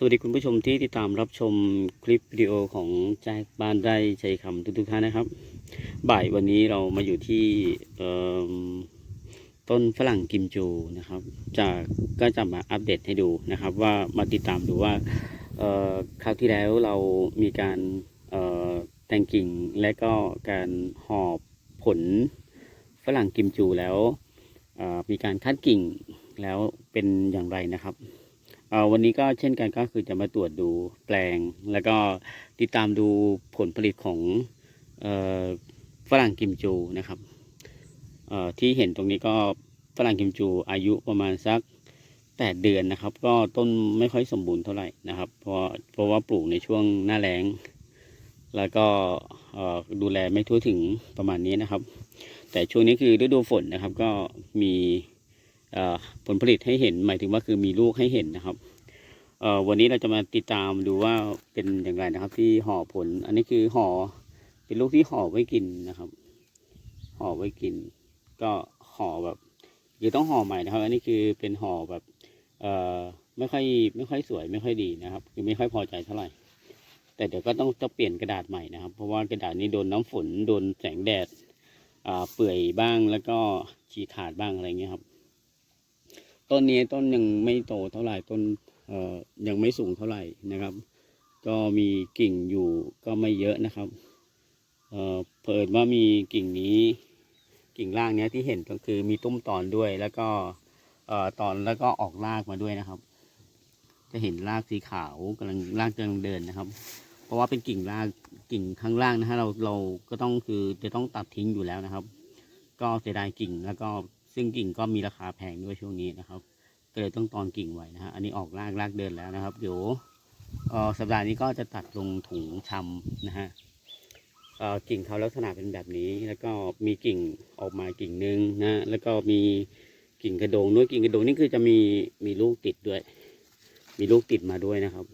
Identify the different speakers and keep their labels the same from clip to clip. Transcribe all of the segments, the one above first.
Speaker 1: สวัสดีคุณผู้ชมที่ติดตามรับชมคลิปวิดีโอของแจ็คบ้านไร่ชัยคำทุกๆท่านนะครับ บ่ายวันนี้เรามาอยู่ที่ต้นฝรั่งกิมจูนะครับจากก็จะมาอัปเดตให้ดูนะครับ ว่ามาติดตามดูว่าคราวที่แล้วเรามีการแต่งกิ่งและก็การหอบผลฝรั่งกิมจูแล้วมีการคัดกิ่งแล้วเป็นอย่างไรนะครับ วันนี้ก็เช่นกันก็คือจะมาตรวจดูแปลง แล้วก็ติดตามดูผลผลิตของฝรั่งกิมจูนะครับที่เห็นตรงนี้ก็ฝรั่งกิมจูอายุประมาณสัก8เดือนนะครับ ก็ต้นไม่ค่อยสมบูรณ์เท่าไหร่นะครับเพราะเพราะว่าปลูกในช่วงหน้าแล้ง แล้วก็ดูแลไม่ทั่วถึงประมาณนี้นะครับ แต่ช่วงนี้คือฤดูฝนนะครับก็มี ผลผลิตให้เห็นหมายถึงว่าคือมีลูกให้เห็นนะครับวันนี้เราจะมาติดตามดูว่าเป็นอย่างไรนะครับ ที่ห่อผล อันนี้คือห่อเป็นลูกที่ห่อไว้กินนะครับ ห่อไว้กิน ก็ห่อแบบคือต้องห่อใหม่นะครับ อันนี้คือเป็นห่อแบบเอ่อไม่ค่อยไม่ค่อยสวยไม่ค่อยดีนะครับ คือไม่ค่อยพอใจเท่าไหร่ แต่เดี๋ยวก็ต้องจะเปลี่ยนกระดาษใหม่นะครับ เพราะว่ากระดาษนี้โดนน้ำฝนโดนแสงแดดเปื่อยบ้างแล้วก็ฉีกขาดบ้างอะไรเงี้ยครับ ต้นนี้ต้นยังไม่โตเท่าไหร่ต้นเอ่อยังไม่สูงเท่าไหร่นะครับ ก็มีกิ่งอยู่ก็ไม่เยอะนะครับเอ่อเปิดว่ามีกิ่งนี้ กิ่งล่างเนี้ยที่เห็นก็คือมีตุ้มตอนด้วยแล้วก็เอ่อตอนแล้วก็ออกรากมาด้วยนะครับ จะเห็นรากสีขาวกำลังรากกำลังเดินนะครับ เพราะว่าเป็นกิ่งรากกิ่งข้างล่างนะฮะเราเราก็ต้องคือจะต้องตัดทิ้งอยู่แล้วนะครับ ก็เสียดายกิ่งแล้วก็ ซึ่งกิ่งก็มีราคาแพงด้วยช่วงนี้นะครับ ก็เลยต้องตอนกิ่งไว้นะฮะ อันนี้ออกรากรากเดินแล้วนะครับ เดี๋ยวสัปดาห์นี้ก็จะตัดลงถุงชำนะฮะกิ่งเขาลักษณะเป็นแบบนี้ แล้วก็มีกิ่งออกมากิ่งหนึ่งนะ แล้วก็มีกิ่งกระโดงด้วยกิ่งกระโดงนี่คือจะมีมีลูกติดด้วย มีลูกติดมาด้วยนะครับ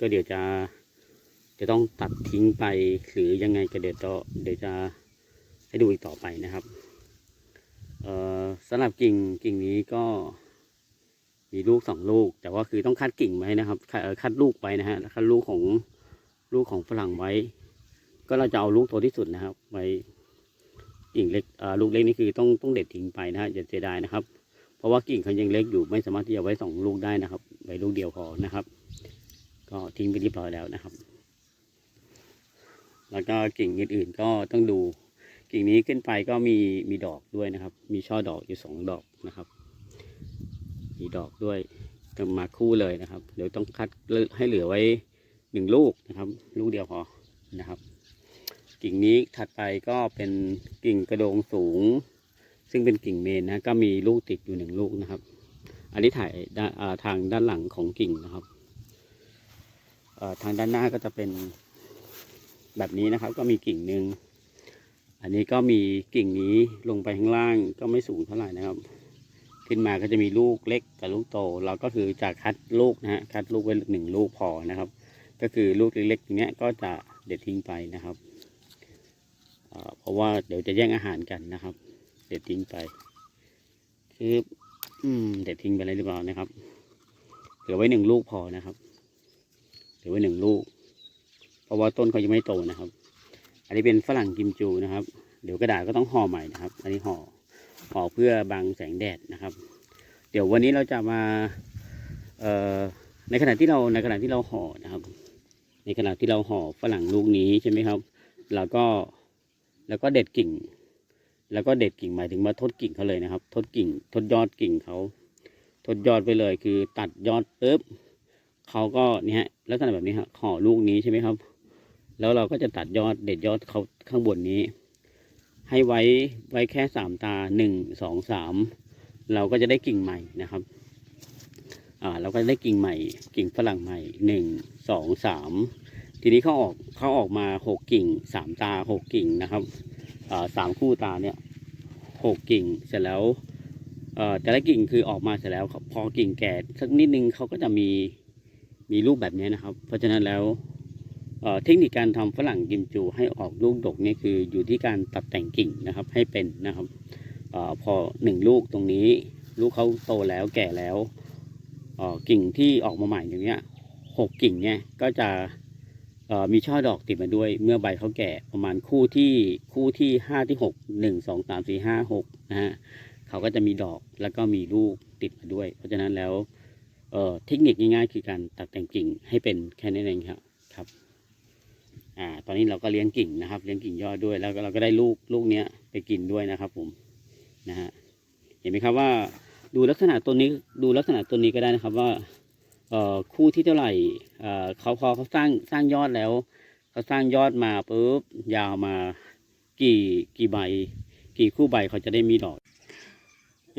Speaker 1: ก็เดี๋ยวจะจะต้องตัดทิ้งไปหรือยังไงก็เดี๋ยวจะเดี๋ยวจะให้ดูอีกต่อไปนะครับ สำหรับกิ่งกิ่งนี้ก็มีลูกสองลูก แต่ว่าคือต้องคัดกิ่งไว้นะครับคัดลูกไว้นะฮะคัดลูกของลูกของฝรั่งไว้ ก็เราจะเอาลูกโตที่สุดนะครับ ไว้กิ่งเล็กลูกเล็กนี่คือต้องต้องเด็ดทิ้งไปนะฮะอย่าเสียดายนะครับ เพราะว่ากิ่งเขายังเล็กอยู่ไม่สามารถที่จะไว้สองลูกได้นะครับไว้ลูกเดียวพอนะครับ ก็ทิ้งไปเรียบร้อยแล้วนะครับ แล้วก็กิ่งอื่นๆก็ต้องดู กิ่งนี้ขึ้นไปก็มีมีดอกด้วยนะครับ มีช่อดอกอยู่สองดอกนะครับ มีดอกด้วยจะมาคู่เลยนะครับ เดี๋ยวต้องคัดให้เหลือไว้หนึ่งลูกนะครับ ลูกเดียวพอนะครับ กิ่งนี้ถัดไปก็เป็นกิ่งกระโดงสูง ซึ่งเป็นกิ่งเมนนะก็มีลูกติดอยู่หนึ่งลูกนะครับ อันนี้ถ่ายาทางด้านหลังของกิ่งนะครับทางด้านหน้าก็จะเป็นแบบนี้นะครับ ก็มีกิ่งหนึ่ง อันนี้ก็มีกิ่งนี้ลงไปข้างล่างก็ไม่สูงเท่าไหร่นะครับ ขึ้นมาก็จะมีลูกเล็กกับลูกโต เราก็คือจะคัดลูกนะฮะคัดลูกไว้หนึ่งลูกพอนะครับ ก็คือลูกเล็กๆอย่างเงี้ยก็จะเด็ดทิ้งไปนะครับเอ่อเพราะว่าเดี๋ยวจะแย่งอาหารกันนะครับ เด็ดทิ้งไปคืออืมเด็ดทิ้งไปเลยหรือเปล่านะครับเหลือไว้หนึ่งลูกพอนะครับเหลือไว้หนึ่งลูก เพราะว่าต้นเขายังไม่โตนะครับ อันนี้เป็นฝรั่งกิมจูนะครับ เดี๋ยวกระดาษก็ต้องห่อใหม่นะครับ อันนี้ห่อห่อเพื่อบังแสงแดดนะครับ เดี๋ยววันนี้เราจะมาเอ่อในขณะที่เราในขณะที่เราห่อนะครับ ในขณะที่เราห่อฝรั่งลูกนี้ใช่ไหมครับแล้วก็แล้วก็เด็ดกิ่ง แล้วก็เด็ดกิ่งหมายถึงว่าทดกิ่งเขาเลยนะครับ ทดกิ่งทดยอดกิ่งเขาทดยอดไปเลยคือตัดยอดปุ๊บเขาก็เนี่ยลักษณะแบบนี้ครับห่อลูกนี้ใช่ไหมครับ แล้วเราก็จะตัดยอดเด็ดยอดเขาข้างบนนี้ ให้ไว้ไว้แค่สามตาหนึ่งสองสามเราก็จะได้กิ่งใหม่นะครับ อ่าเราก็ได้กิ่งใหม่ กิ่งฝรั่งใหม่หนึ่งสองสามทีนี้เขาออกเขาออกมาหกกิ่งสามตาหกกิ่งนะครับอ่าสามคู่ตาเนี่ยหกกิ่งเสร็จแล้วเอ่อแต่ละกิ่งคือออกมาเสร็จแล้วพอกิ่งแก่สักนิดนึงเขาก็จะมีมีรูปแบบนี้นะครับ เพราะฉะนั้นแล้ว เทคนิคการทำฝรั่งกิมจูให้ออกลูกดกนี่คืออยู่ที่การตัดแต่งกิ่งนะครับให้เป็นนะครับอพอหนึ่งลูกตรงนี้ ลูกเขาโตแล้วแก่แล้วกิ่งที่ออกมาใหม่อย่างเนี้ยหกกิ่งเนี่ยก็จะมีช่อดอกติดมาด้วย เมื่อใบเขาแก่ประมาณคู่ที่คู่ที่ห้าที่หกหนึ่งสองสามสี่ห้าหกนะฮะเขาก็จะมีดอกแล้วก็มีลูกติดมาด้วย เพราะฉะนั้นแล้วเอ่อเทคนิคง่ายๆ คือการตัดแต่งกิ่งให้เป็นแค่นั้นเองครับครับ อ่า ตอนนี้เราก็เลี้ยงกิ่งนะครับ เลี้ยงกิ่งยอดด้วย แล้วเราก็ได้ลูกลูกเนี้ยไปกินด้วยนะครับ ผม นะฮะ เห็นไหมครับว่า ดูลักษณะต้นนี้ ดูลักษณะต้นนี้ก็ได้นะครับว่า เอ่อ คู่ที่เท่าไหร่ เอ่อ เขาพอเขาสร้างสร้างยอดแล้ว เขาสร้างยอดมาปุ๊บ ยาวมา กี่กี่ใบ กี่คู่ใบเขาจะได้มีดอก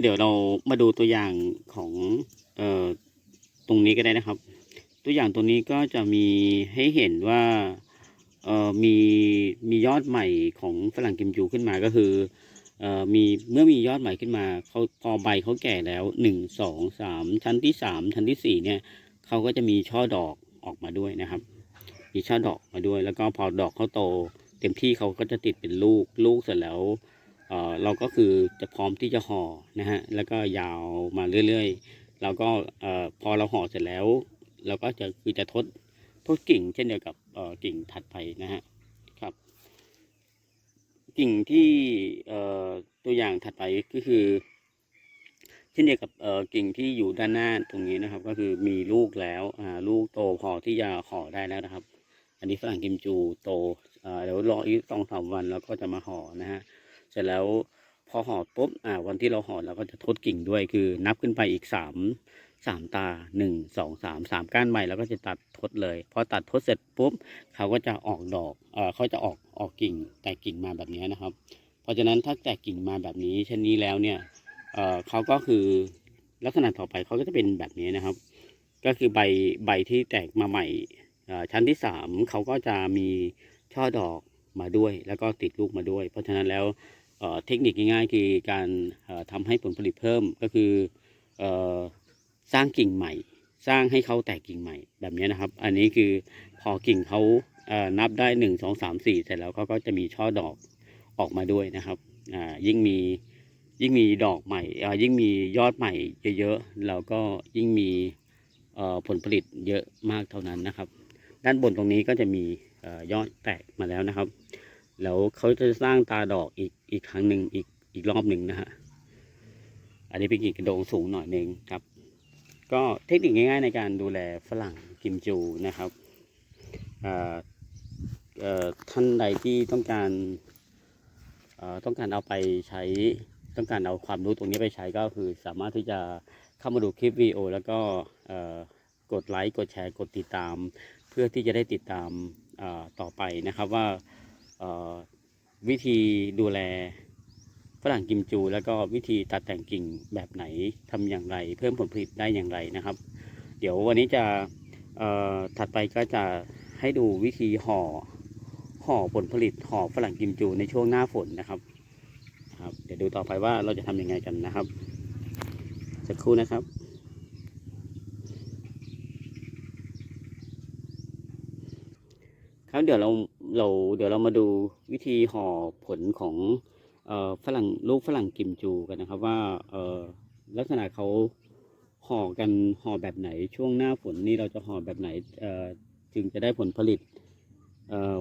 Speaker 1: เดี๋ยวเรามาดูตัวอย่างของ เอ่อ ตรงนี้ก็ได้นะครับ ตัวอย่างตัวนี้ก็จะมีให้เห็นว่า เอ่อมีมียอดใหม่ของฝรั่งกิมจูขึ้นมาก็คือเอ่อมีเมื่อมียอดใหม่ขึ้นมาเขาพอใบเขาแก่แล้วหนึ่งสองสามชั้นที่สามชั้นที่สี่เนี่ยเขาก็จะมีช่อดอกออกมาด้วยนะครับ มีช่อดอกมาด้วย แล้วก็พอดอกเขาโต เต็มที่เขาก็จะติดเป็นลูกลูกเสร็จแล้วเอ่อเราก็คือจะพร้อมที่จะห่อนะฮะแล้วก็ยาวมาเรื่อยๆแล้วก็เอ่อพอเราห่อเสร็จแล้ว เราก็จะคือจะทด ทดกิ่งเช่นเดียวกับกิ่งถัดไปนะฮะครับ กิ่งที่ตัวอย่างถัดไปก็คือ เช่นเดียวกับกิ่งที่อยู่ด้านหน้าตรงนี้นะครับ ก็คือมีลูกแล้วลูกโตพอที่จะห่อได้แล้วนะครับ อันนี้ฝรั่งกิมจูโตเดี๋ยวรออีกสองสามวันแล้วก็จะมาห่อนะฮะเสร็จแล้วพอห่อปุ๊บอ่าวันที่เราห่อเราก็จะทดกิ่งด้วยคือ นับขึ้นไปอีกสาม สามตาหนึ่งสองสามสามก้านใบแล้วก็จะตัดทดเลยพอตัดทดเสร็จปุ๊บเขาก็จะออกดอกเออเขาจะออกออกกิ่งแตกกิ่งมาแบบนี้นะครับ เพราะฉะนั้นถ้าแตกกิ่งมาแบบนี้เช่นนี้แล้วเนี่ยเออเขาก็คือลักษณะต่อไปเขาก็จะเป็นแบบนี้นะครับ ก็คือใบใบที่แตกมาใหม่ชั้นที่สามเขาก็จะมีช่อดอกมาด้วย แล้วก็ติดลูกมาด้วย เพราะฉะนั้นแล้วเเทคนิคง่ายๆคือการเอ่อทำให้ผลผลิตเพิ่มก็คืออ สร้างกิ่งใหม่ สร้างให้เขาแตกกิ่งใหม่แบบนี้นะครับ อันนี้คือพอกิ่งเขาเนับได้หนึ่งสองสามสี่เสร็จแล้วเขาก็จะมีช่อดอกออกมาด้วยนะครับอ่ายิ่งมียิ่งมีดอกใหม่อ่ายิ่งมียอดใหม่เยอะๆเราก็ยิ่งมีผลผลิตเยอะมากเท่านั้นนะครับ ด้านบนตรงนี้ก็จะมียอดแตกมาแล้วนะครับ แล้วเขาจะสร้างตาดอกอีกอีกครั้งหนึ่งอีกอีกรอบหนึ่งนะฮะอันนี้เป็นกิ่งกระโดงสูงหน่อยหนึ่งครับ ก็เทคนิคง่ายๆในการดูแลฝรั่งกิมจูนะครับท่านใดที่ต้องการต้องการเอาไปใช้ต้องการเอาความรู้ตรงนี้ไปใช้ก็คือสามารถที่จะเข้ามาดูคลิปวิดีโอ แล้วก็กดไลค์กดแชร์กดติดตาม เพื่อที่จะได้ติดตามต่อไปนะครับว่าวิธีดูแล ฝรั่งกิมจู แล้วก็วิธีตัดแต่งกิ่งแบบไหนทำอย่างไร เพิ่มผลผลิตได้อย่างไรนะครับ เดี๋ยววันนี้จะถัดไปก็จะให้ดูวิธีห่อห่อผลผลิตห่อฝรั่งกิมจูในช่วงหน้าฝนนะครับครับ เดี๋ยวดูต่อไปว่าเราจะทำยังไงกันนะครับสักครู่นะครับครับเดี๋ยวเราเราเดี๋ยวเรามาดูวิธีห่อผลของ ฝรั่งลูกฝรั่งกิมจูกันนะครับว่าลักษณะเขาห่อกันห่อแบบไหน ช่วงหน้าฝนนี่เราจะห่อแบบไหนจึงจะได้ผลผลิต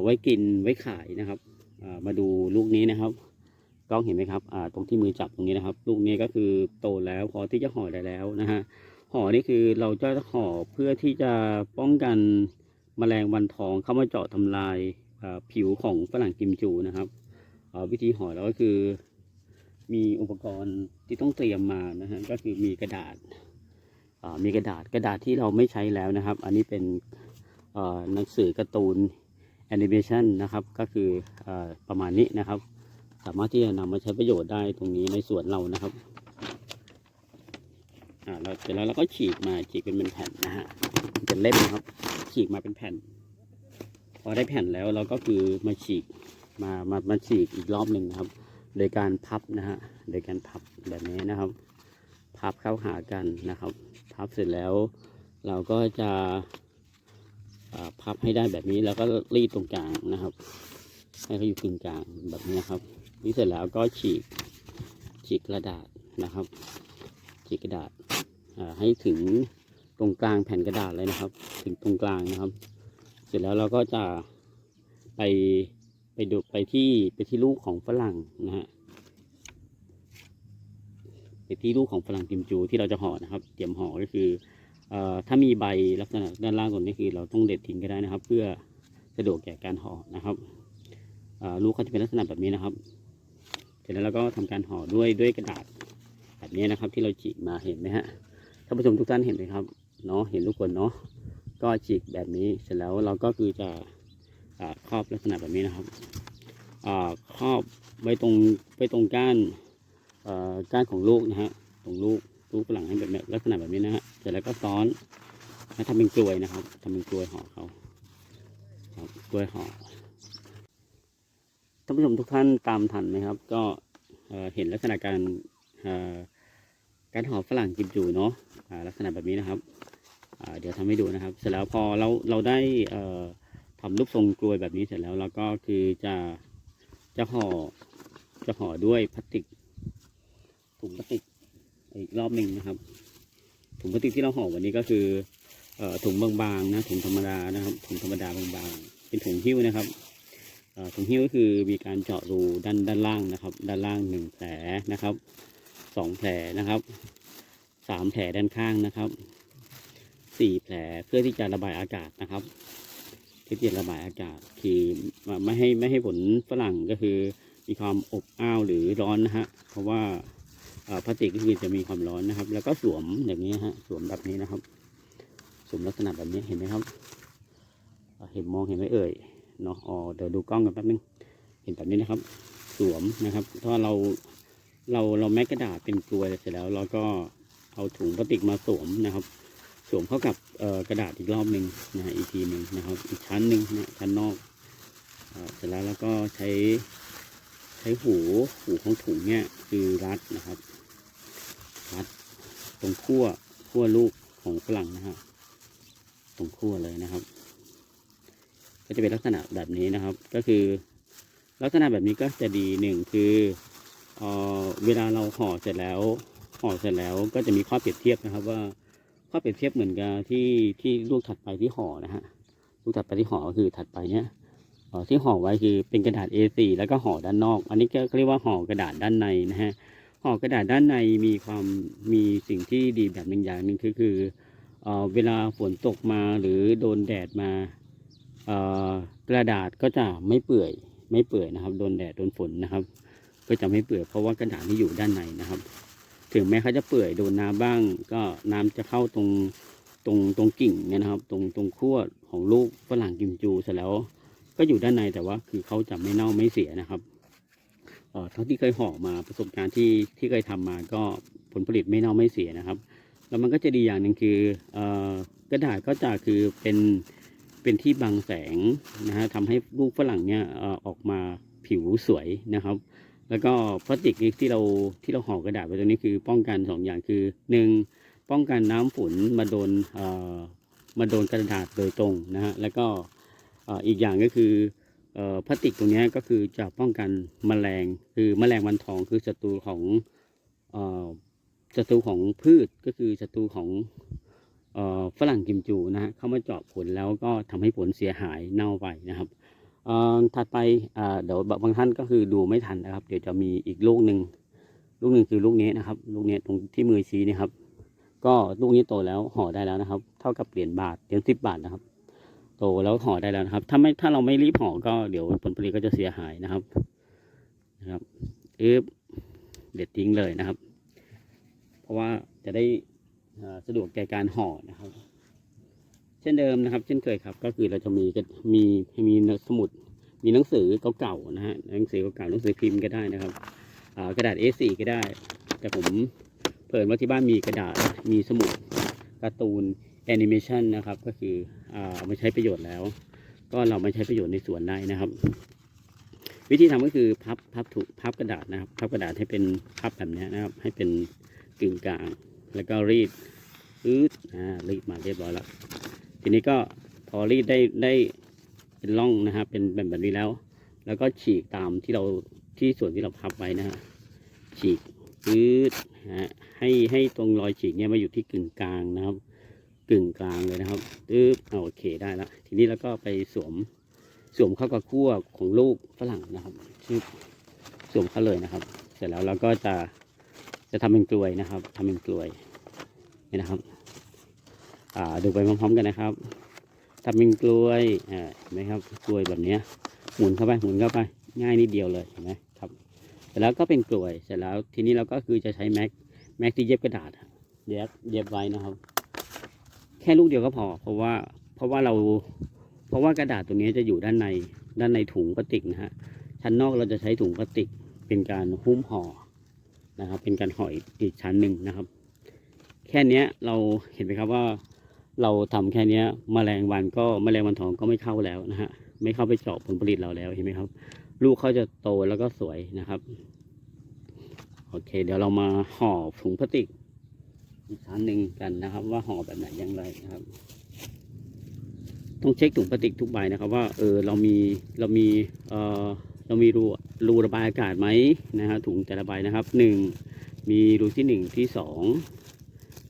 Speaker 1: ไว้กินไว้ขายนะครับมาดูลูกนี้นะครับกล้องเห็นไหมครับตรงที่มือจับตรงนี้นะครับ ลูกนี้ก็คือโตแล้วพอที่จะห่อได้แล้วนะฮะห่อนี่คือเราจะห่อเพื่อที่จะป้องกันแมลงวันทองเข้ามาเจาะทำลายผิวของฝรั่งกิมจูนะครับ วิธีห่อแล้วก็คือ มีอุปกรณ์ที่ต้องเตรียมมานะฮะก็คือมีกระดาษมีกระดาษกระดาษที่เราไม่ใช้แล้วนะครับ อันนี้เป็นหนังสือการ์ตูนแอนิเมชันนะครับ ก็คือออประมาณนี้นะครับ สามารถที่จะนำมาใช้ประโยชน์ได้ตรงนี้ในส่วนเรานะครับอ่าเราเสร็จแล้วเราก็ฉีกมาฉีกเป็นเป็นแผ่นนะฮะเป็นเล่มนะครับ ฉีกมาเป็นแผ่น พอได้แผ่นแล้วเราก็คือมาฉีก มามามาฉีกอีกรอบหนึ่งนะครับ โดยการพับนะฮะโดยการพับแบบนี้นะครับ พับเข้าหากันนะครับ พับเสร็จแล้ว เราก็จะพับให้ได้แบบนี้แล้วก็รีดตรงกลางนะครับ ให้เขาอยู่กึ่งกลางแบบนี้นะครับนี่เสร็จแล้วก็ฉีกฉีกกระดาษนะครับฉีกกระดาษให้ถึงตรงกลางแผ่นกระดาษเลยนะครับ ถึงตรงกลางนะครับ เสร็จแล้วเราก็จะไป ไปดูไปที่ไปที่ลูกของฝรั่งนะฮะไปที่ลูกของฝรั่งกิมจูที่เราจะห่อนะครับ เตรียมห่อก็คือเอ่อถ้ามีใบลักษณะด้านล่างตรงนี้คือ เราต้องเด็ดทิ้งก็ได้นะครับ เพื่อสะดวกแก่การห่อนะครับเอ่อลูกเขาจะเป็นลักษณะแบบนี้นะครับ เสร็จแล้วเราก็ทำการห่อด้วยด้วยกระดาษแบบนี้นะครับ ที่เราฉีกมาเห็นไหมฮะท่านผู้ชมทุกท่านเห็นไหมครับเนาะเห็นทุกคนเนาะก็ฉีกแบบนี้เสร็จแล้วเราก็คือจะ ครอบลักษณะแบบนี้นะครับครอบไว้ตรงไว้ตรงก้านก้านของลูกนะฮะตรงลูกลูกฝรั่งให้แบบลักษณะแบบนี้นะฮะเสร็จแล้วก็ซ้อนแล้วทำเป็นกลวยนะครับทำเป็นกลวยห่อเขาครับกลวยห่อท่านผู้ชมทุกท่านตามทันไหมครับ ก็เเห็นลักษณะการการห่อฝรั่งกิมจูเนาะลักษณะแบบนี้นะครับเดี๋ยวทำให้ดูนะครับ เสร็จแล้วพอเราเราได้อ่อ ทำรูปทรงกลวยแบบนี้เสร็จแล้วเราก็คือจะจะห่อจะห่อด้วยพลาสติกถุงพลาสติกอีกรอบหนึ่งนะครับถุงพลาสติกที่เราห่อวันนี้ก็คือเอ่อถุงบางๆนะถุงธรรมดานะครับ ถุงธรรมดาบางๆ เป็นถุงหิ้วนะครับถุงหิ้วก็คือมีการเจาะรูด้านด้านล่างนะครับ ด้านล่างหนึ่งแผลนะครับสองแผลนะครับสามแผลด้านข้างนะครับสี่แผลเพื่อที่จะระบายอากาศนะครับ ที่จะระบายอากาศคือไม่ให้ไม่ให้ผลฝรั่งก็คือมีความอบอ้าวหรือร้อนนะฮะเพราะว่าพลาสติกก็คือจะมีความร้อนนะครับ แล้วก็สวมอย่างนี้ฮะสวมแบบนี้นะครับสวมลักษณะแบบนี้เห็นไหมครับเอ่อเห็นมองเห็นไหมเอ่ยเนาะอ๋อเดี๋ยวดูกล้องกันแป๊บนึงเห็นแบบนี้นะครับ สวมนะครับถ้าเราเราเราแม็กกระดาษเป็นกลวยเสร็จแล้ว เราก็เอาถุงพลาสติกมาสวมนะครับ สวมเข้ากับกระดาษอีกรอบหนึ่งนะฮะอีกทีหนึ่งนะครับ อีกชั้นหนึ่งนะชั้นนอกเสร็จแล้วแล้วก็ใช้ใช้หูหูของถุงเนี่ยคือรัดนะครับรัดตรงขั้วขั้วลูกของฝรั่งนะฮะตรงขั้วเลยนะครับ ก็จะเป็นลักษณะแบบนี้นะครับ ก็คือลักษณะแบบนี้ก็จะดีหนึ่งคือเออเวลาเราห่อเสร็จแล้วห่อเสร็จแล้วก็จะมีข้อเปรียบเทียบนะครับว่า ข้อเปรียบเทียบเหมือนกับที่ที่ลูกถัดไปที่ห่อนะฮะลูกถัดไปที่ห่อก็คือถัดไปเนี้ยห่อที่ห่อไว้คือเป็นกระดาษ A4 แล้วก็ห่อด้านนอก อันนี้ก็เรียกว่าห่อกระดาษด้านในนะฮะห่อกระดาษด้านในมีความมีสิ่งที่ดีแบบหนึ่งอย่างหนึ่งคือคือเอ่อเวลาฝนตกมาหรือโดนแดดมาเอ่อกระดาษก็จะไม่เปื่อยไม่เปื่อยนะครับ โดนแดดโดนฝนนะครับ ก็จะไม่เปื่อยเพราะว่ากระดาษที่อยู่ด้านในนะครับ ถึงแม้เขาจะเปื่อยโดนน้ำบ้าง ก็น้ำจะเข้าตรงตรงตรงกิ่งเนี่ยนะครับ ตรงตรงขั้วของลูกฝรั่งกิมจูเสร็จแล้ว ก็อยู่ด้านในแต่ว่าคือเขาจะไม่เน่าไม่เสียนะครับเอ่อเท่าที่เคยห่อมาประสบการณ์ที่ที่เคยทำมาก็ผลผลิตไม่เน่าไม่เสียนะครับ แล้วมันก็จะดีอย่างหนึ่งคือเอ่อกระดาษก็จะคือเป็นเป็นที่บังแสงนะฮะทำให้ลูกฝรั่งเนี่ยออกมาผิวสวยนะครับ แล้วก็พลาสติกที่เราที่เราห่อกระดาษไว้ตรงนี้คือป้องกันสองอย่างคือหนึ่งป้องกันน้ำฝนมาโดนเอ่อมาโดนกระดาษโดยตรงนะฮะแล้วก็อีกอย่างก็คืออพลาสติกตรงนี้ก็คือจะป้องกันแมลงคือแมลงวันทองคือศัตรูของอ่อศัตรูของพืชก็คือศัตรูของอ่อฝรั่งกิมจูนะฮะเข้ามาเจาะผลแล้วก็ทำให้ผลเสียหายเน่าไปนะครับ ถัดไปเดี๋ยวบางท่านก็คือดูไม่ทันนะครับ เดี๋ยวจะมีอีกลูกหนึ่งลูกหนึ่งคือลูกนี้นะครับลูกนี้ตรงที่มือชี้นี่ครับ ก็ลูกนี้โตแล้วห่อได้แล้วนะครับ เท่ากับเหรียญบาทเหรียญสิบบาทนะครับ โตแล้วห่อได้แล้วนะครับ ถ้าไม่ถ้าเราไม่รีบห่อก็เดี๋ยวผลผลิตก็จะเสียหายนะครับนะครับอึบเด็ดทิ้งเลยนะครับ เพราะว่าจะได้สะดวกแก่การห่อนะครับ ช่นเดิมนะครับ เช่นเคยครับ ก็คือเราจะมีมีมีสมุด มีหนังสือเก่าๆนะฮะหนังสือเก่าๆหนังสือพิมพ์ก็ได้นะครับกระดาษ A4 ก็ได้ แต่ผมเผินว่าที่บ้านมีกระดาษมีสมุดการ์ตูนแอนิเมชันนะครับ ก็คือเอามาใช้ประโยชน์แล้ว ก็เรามาใช้ประโยชน์ในสวนได้นะครับ วิธีทำก็คือพับพับถูกพับกระดาษนะครับ พับกระดาษให้เป็นพับแบบนี้นะครับ ให้เป็นกึ่งกลาง แล้วก็รีดอืดอ่ารีดมาเรียบร้อยแล้ว ทีนี้ก็พอรีดได้ได้เป็นร่องนะครับเป็นแบบแบบนี้แล้ว แล้วก็ฉีกตามที่เราที่ส่วนที่เราพับไว้นะฮะฉีกอืดฮะให้ให้ตรงรอยฉีกเนี่ยมาอยู่ที่กึ่งกลางนะครับ กึ่งกลางเลยนะครับปึ๊บเอาโอเคได้แล้วทีนี้เราก็ไปสวมสวมเข้ากับขั้วของลูกฝรั่งนะครับชึบสวมเข้าเลยนะครับ เสร็จแล้วเราก็จะจะทำเป็นกลวยนะครับทำเป็นกลวยนี่นะครับ ดูไปพร้อมๆกันนะครับทำเป็นกลวยเห็นไหมครับกลวยแบบนี้หมุนเข้าไปหมุนเข้าไป ง่ายนิดเดียวเลยเห็นไหมครับเสร็จแล้วก็เป็นกลวยเสร็จแล้วทีนี้เราก็คือจะใช้แม็กแม็กที่เย็บกระดาษเย็บเย็บไว้นะครับ แค่ลูกเดียวก็พอ เพราะว่าเพราะว่าเรา เพราะว่ากระดาษตัวนี้จะอยู่ด้านในด้านในถุงพลาสติกนะฮะชั้นนอกเราจะใช้ถุงพลาสติกเป็นการหุ้มห่อนะครับ เป็นการห่ออีกชั้นหนึ่งนะครับ แค่นี้เราเห็นไหมครับว่า เราทำแค่นี้ยแมลงวันก็แมลงวันทองก็ไม่เข้าแล้วนะฮะไม่เข้าไปเจาะผลผลิตเราแล้วเห็นไหมครับ ลูกเขาจะโตแล้วก็สวยนะครับโอเค เดี๋ยวเรามาห่อถุงพลาสติกอีกชั้นหนึ่งกันนะครับ ว่าห่อแบบไหนอย่างไรนะครับ ต้องเช็คถุงพลาสติกทุกใบนะครับ ว่าเออเรามีเรามีเออเรามีรูรูระบายอากาศไหมนะฮะถุงแต่ละใบนะครับหนึ่งมีรูที่หนึ่งที่สอง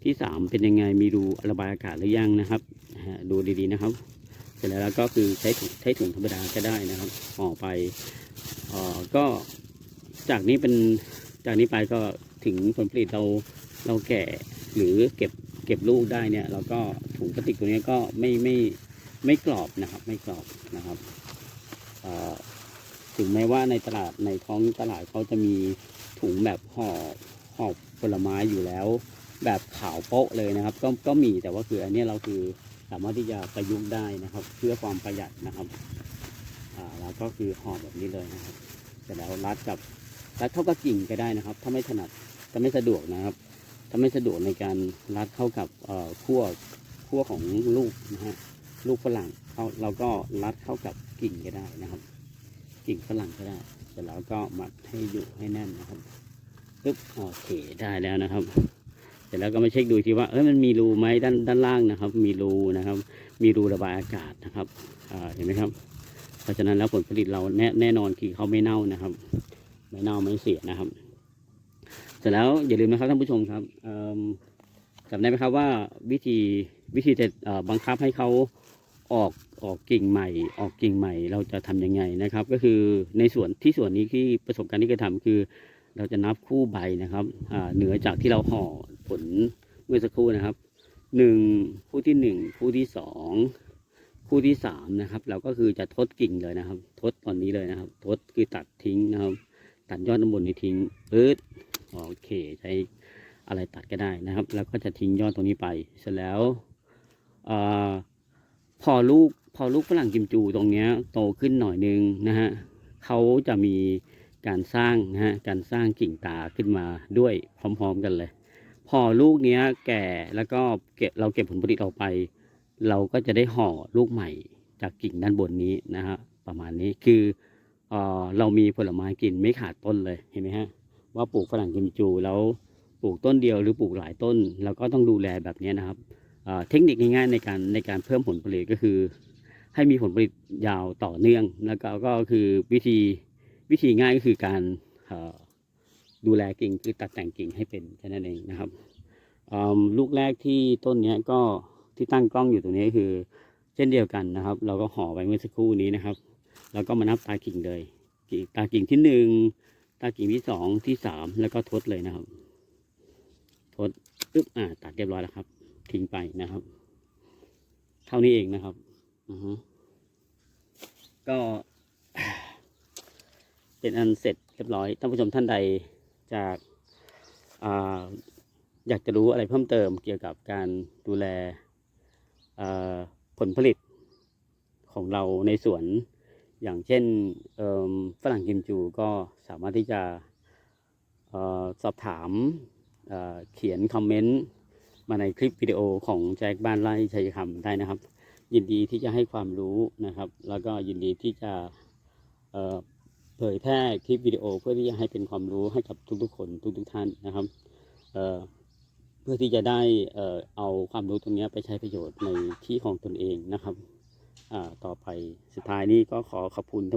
Speaker 1: ที่สามเป็นยังไงมีรูระบายอากาศหรือยังนะครับดูดีๆนะครับ เสร็จแล้วก็คือใช้ถุงใช้ถุงธรรมดาก็ได้นะครับห่อไปอ่อก็จากนี้เป็นจากนี้ไปก็ถึงผลผลิตเราเราแก่หรือเก็บเก็บลูกได้เนี่ยเราก็ถุงพลาสติกตัวนี้ก็ไม่ไม่ไม่กรอบนะครับ ไม่กรอบนะครับถึงแม้ว่าในตลาดในท้องตลาดเขาจะมีถุงแบบห่อห่อผลไม้อยู่แล้ว แบบขาวโป๊ะเลยนะครับ ก็ก็มีแต่ว่าคืออันนี้เราคือสามารถที่จะประยุกต์ได้นะครับ เพื่อความประหยัดนะครับอ่าแล้วก็คือห่อแบบนี้เลยนะครับเสร็จแล้วรัดกับรัดเข้ากับกิ่งก็ได้นะครับ ถ้าไม่ถนัดถ้าไม่สะดวกนะครับ ถ้าไม่สะดวกในการรัดเข้ากับเอ่อขั้วขั้วของลูกนะฮะลูกฝรั่งเขาเราก็รัดเข้ากับกิ่งก็ได้นะครับ กิ่งฝรั่งก็ได้เสร็จแล้วก็มัดให้อยู่ให้แน่นนะครับปึ๊บโอเคได้แล้วนะครับ ร็จแล้วก็มาเช็คดูทีว่าเอ้ยมันมีรูไหมด้านด้านล่างนะครับ มีรูนะครับ มีรูระบายอากาศนะครับเห็นไหมครับ เพราะฉะนั้นแล้วผลผลิตเราแน่แน่นอนคือเขาไม่เน่านะครับ ไม่เน่าไม่เสียนะครับ เสร็จแล้วอย่าลืมนะครับท่านผู้ชมครับจำได้ไหมครับว่าวิธีวิธีจะเอ่อบังคับให้เขาออกออกกิ่งใหม่ ออกกิ่งใหม่เราจะทำยังไงนะครับ ก็คือในส่วนที่ส่วนนี้ที่ประสบการณ์ที่เคยทำคือ เราจะนับคู่ใบนะครับเหนือจากที่เราห่อผลเมื่อสักครู่นะครับหนึ่งคู่ที่หนึ่งคู่ที่สองคู่ที่สามนะครับ เราก็คือจะทดกิ่งเลยนะครับ ทดตอนนี้เลยนะครับ ทดคือตัดทิ้งนะครับ ตัดยอดน้ำบนนี้ทิ้งปึ๊ดโอเคใช้อะไรตัดก็ได้นะครับ แล้วก็จะทิ้งยอดตรงนี้ไป เสร็จแล้วอพอลูกพอลูกฝรั่งกิมจูตรงเนี้ยโตขึ้นหน่อยนึงนะฮะเขาจะมี การสร้างนะฮะการสร้างกิ่งตาขึ้นมาด้วยพร้อมๆกันเลย พอลูกเนี้ยแก่แล้วก็เก็บเราเก็บผลผลิตออกไป เราก็จะได้ห่อลูกใหม่จากกิ่งด้านบนนี้นะฮะประมาณนี้คือเออเรามีผลไม้กินไม่ขาดต้นเลยเห็นไหมฮะว่าปลูกฝรั่งกิมจูแล้วปลูกต้นเดียวหรือปลูกหลายต้นเราก็ต้องดูแลแบบนี้นะครับเทคนิคง่ายๆในการในการเพิ่มผลผลิตก็คือ ให้มีผลผลิตยาวต่อเนื่องแล้วก็ก็คือวิธี วิธีง่ายก็คือการดูแลกิ่งคือตัดแต่งกิ่งให้เป็นแค่นั้นเองนะครับลูกแรกที่ต้นนี้ก็ที่ตั้งกล้องอยู่ตรงนี้คือ เช่นเดียวกันนะครับ เราก็ห่อไปเมื่อสักครู่นี้นะครับ แล้วก็มานับตากิ่งเลยตากิ่งที่หนึ่งตากิ่งที่สองที่สามแล้วก็ทดเลยนะครับ ทดปึ๊บอ่า ตัดเรียบร้อยแล้วครับ ทิ้งไปนะครับ เท่านี้เองนะครับอือฮึก็ เป็นอันเสร็จเรียบร้อยท่านผู้ชมท่านใดจากอาอยากจะรู้อะไรเพิ่มเติมเกี่ยวกับการดูแลผลผลิตของเราในสวน อย่างเช่นฝรั่งกิมจูก็สามารถที่จะอสอบถามเเขียนคอมเมนต์มาในคลิปวิดีโอของแจ็คบ้านไร่ชัยคำได้นะครับ ยินดีที่จะให้ความรู้นะครับ แล้วก็ยินดีที่จะ เผยแพร่คลิปวิดีโอเพื่อที่จะให้เป็นความรู้ให้กับทุกๆคนทุกๆท่านนะครับเเพื่อที่จะได้เอเอาความรู้ตรงนี้ไปใช้ประโยชน์ในที่ของตนเองนะครับต่อไปสุดท้ายนี้ก็ขอขอบคุณท่าน